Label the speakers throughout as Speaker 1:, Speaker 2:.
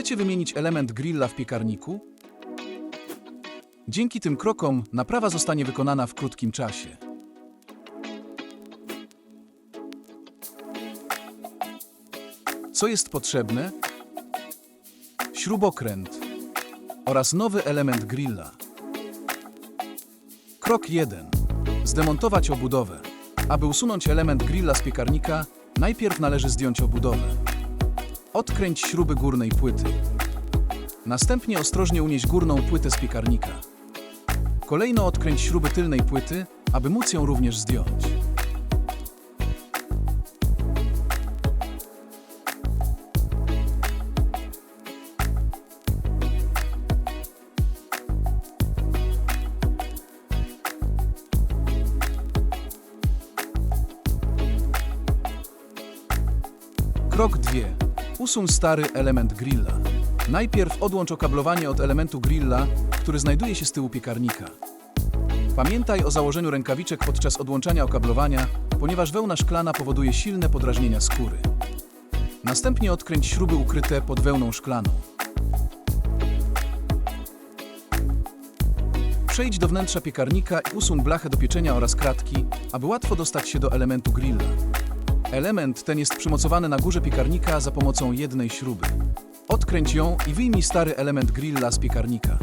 Speaker 1: Chcecie wymienić element grilla w piekarniku? Dzięki tym krokom naprawa zostanie wykonana w krótkim czasie. Co jest potrzebne? Śrubokręt oraz nowy element grilla. Krok 1. Zdemontować obudowę. Aby usunąć element grilla z piekarnika, najpierw należy zdjąć obudowę. Odkręć śruby górnej płyty. Następnie ostrożnie unieś górną płytę z piekarnika. Kolejno odkręć śruby tylnej płyty, aby móc ją również zdjąć. Krok 2. Usuń stary element grilla. Najpierw odłącz okablowanie od elementu grilla, który znajduje się z tyłu piekarnika. Pamiętaj o założeniu rękawiczek podczas odłączania okablowania, ponieważ wełna szklana powoduje silne podrażnienia skóry. Następnie odkręć śruby ukryte pod wełną szklaną. Przejdź do wnętrza piekarnika i usuń blachę do pieczenia oraz kratki, aby łatwo dostać się do elementu grilla. Element ten jest przymocowany na górze piekarnika za pomocą jednej śruby. Odkręć ją i wyjmij stary element grilla z piekarnika.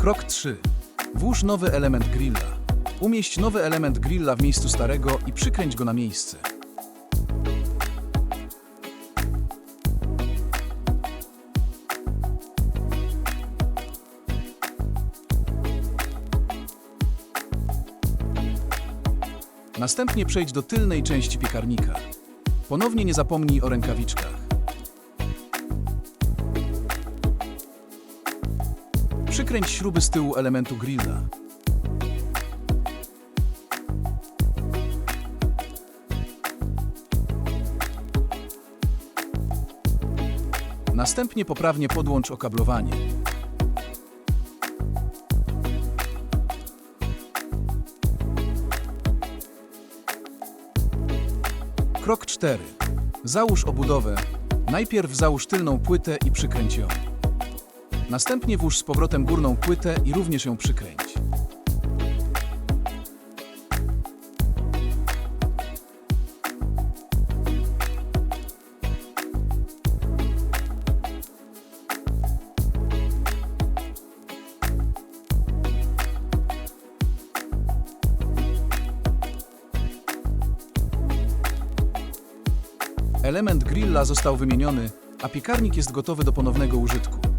Speaker 1: Krok 3. Włóż nowy element grilla. Umieść nowy element grilla w miejscu starego i przykręć go na miejsce. Następnie przejdź do tylnej części piekarnika. Ponownie nie zapomnij o rękawiczkach. Przykręć śruby z tyłu elementu grilla. Następnie poprawnie podłącz okablowanie. Krok 4. Załóż obudowę. Najpierw załóż tylną płytę i przykręć ją. Następnie włóż z powrotem górną płytę i również ją przykręć. Element grilla został wymieniony, a piekarnik jest gotowy do ponownego użytku.